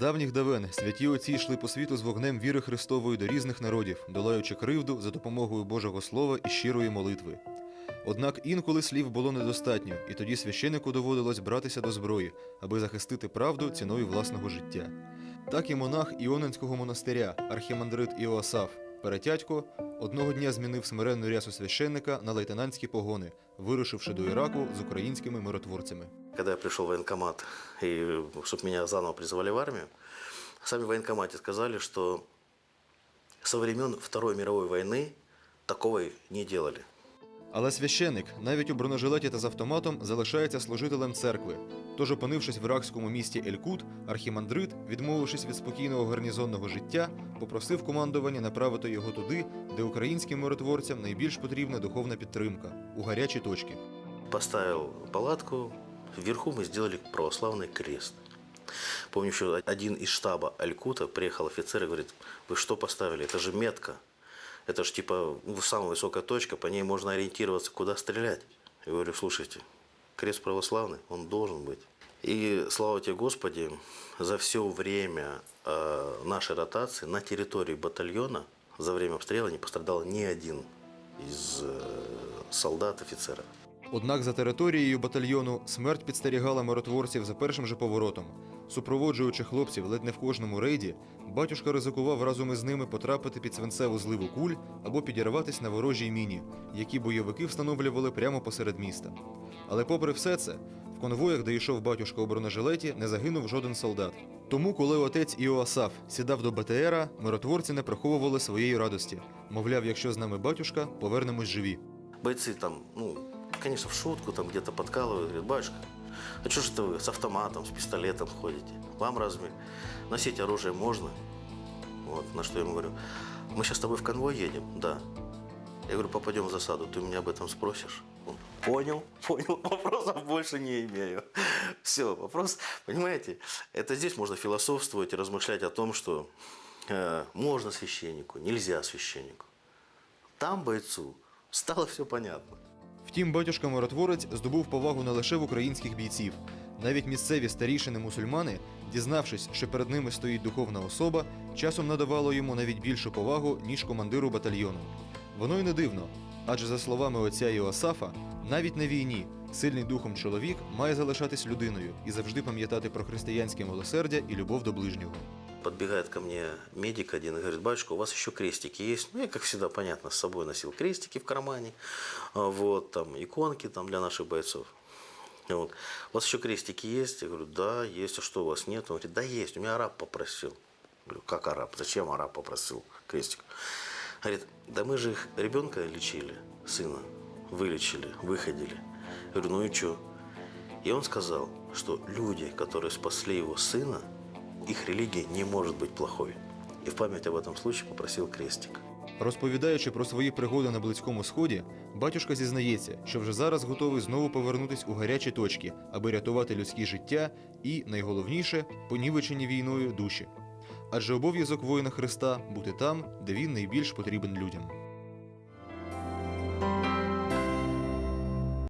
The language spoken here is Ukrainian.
Давніх давен святі отці йшли по світу з вогнем віри Христової до різних народів, долаючи кривду за допомогою Божого Слова і щирої молитви. Однак інколи слів було недостатньо, і тоді священику доводилось братися до зброї, аби захистити правду ціною власного життя. Так і монах Іоненського монастиря, архімандрит Іоасаф Перетятько, одного дня змінив смиренну рясу священника на лейтенантські погони, вирушивши до Іраку з українськими миротворцями. Коли я прийшов в воєнкомат, і щоб мене заново призвали в армію, самі в воєнкоматі сказали, що со времен Второй мировой войны такого не делали. Але священик навіть у бронежилеті та з автоматом залишається служителем церкви. Тож, опинившись в іракському місті Елькут, архімандрит, відмовившись від спокійного гарнізонного життя, попросив командування направити його туди, де українським миротворцям найбільш потрібна духовна підтримка у гарячі точки. Поставил палатку, вверху мы сделали православный крест. Помню, еще один из штаба Алькута приехал офицер и говорит, вы что поставили, это же метка. Это же типа ну, самая высокая точка, по ней можно ориентироваться, куда стрелять. Я говорю, слушайте, крест православный, он должен быть. И слава тебе, Господи, за все время э, нашей ротации на территории батальона за время обстрела не пострадал ни один из э, солдат, офицеров. Однак за територією батальйону смерть підстерігала миротворців за першим же поворотом. Супроводжуючи хлопців ледь не в кожному рейді, батюшка ризикував разом із ними потрапити під свинцеву зливу куль або підірватись на ворожій міні, які бойовики встановлювали прямо посеред міста. Але попри все це, в конвоях, де йшов батюшка у бронежилеті, не загинув жоден солдат. Тому, коли отець Іоасаф сідав до БТРа, миротворці не приховували своєї радості. Мовляв, якщо з нами батюшка, повернемось живі. Бойцы там, ну, конечно, в шутку там где-то подкалывают, говорят, батюшка, а что же это вы с автоматом, с пистолетом ходите? Вам разве носить оружие можно? Вот, на что я ему говорю, мы сейчас с тобой в конвой едем? Да. Я говорю, попадем в засаду, ты меня об этом спросишь? Он, понял, понял, вопросов больше не имею. Все, вопрос, понимаете, это здесь можно философствовать и размышлять о том, что э, можно священнику, нельзя священнику. Там бойцу стало все понятно. Втім, батюшка миротворець здобув повагу не лише в українських бійців. Навіть місцеві старішини мусульмани, дізнавшись, що перед ними стоїть духовна особа, часом надавало йому навіть більшу повагу, ніж командиру батальйону. Воно й не дивно, адже за словами отця Іосафа, навіть на війні сильний духом чоловік має залишатись людиною і завжди пам'ятати про християнське милосердя і любов до ближнього. Подбегает ко мне медик один и говорит, батюшка, у вас еще крестики есть? Ну, я, как всегда, понятно, с собой носил крестики в кармане, а, вот, там, иконки там для наших бойцов. Вот. У вас еще крестики есть? Я говорю, да, есть. А что, у вас нет? Он говорит, да есть, у меня араб попросил. Я говорю, как араб? Зачем араб попросил крестик? Говорит, да мы же их ребенка лечили, сына, вылечили, выходили. Я говорю, ну и что? И он сказал, что люди, которые спасли его сына, их религия не может быть плохой. И в память об этом случае попросил крестик. Розповідаючи про свої пригоди на Близькому Сході, батюшка зізнається, що вже зараз готовий знову повернутись у гарячі точки, аби рятувати людські життя і, найголовніше, понівечені війною душі. Адже обов'язок воїна Христа бути там, де він найбільш потрібен людям.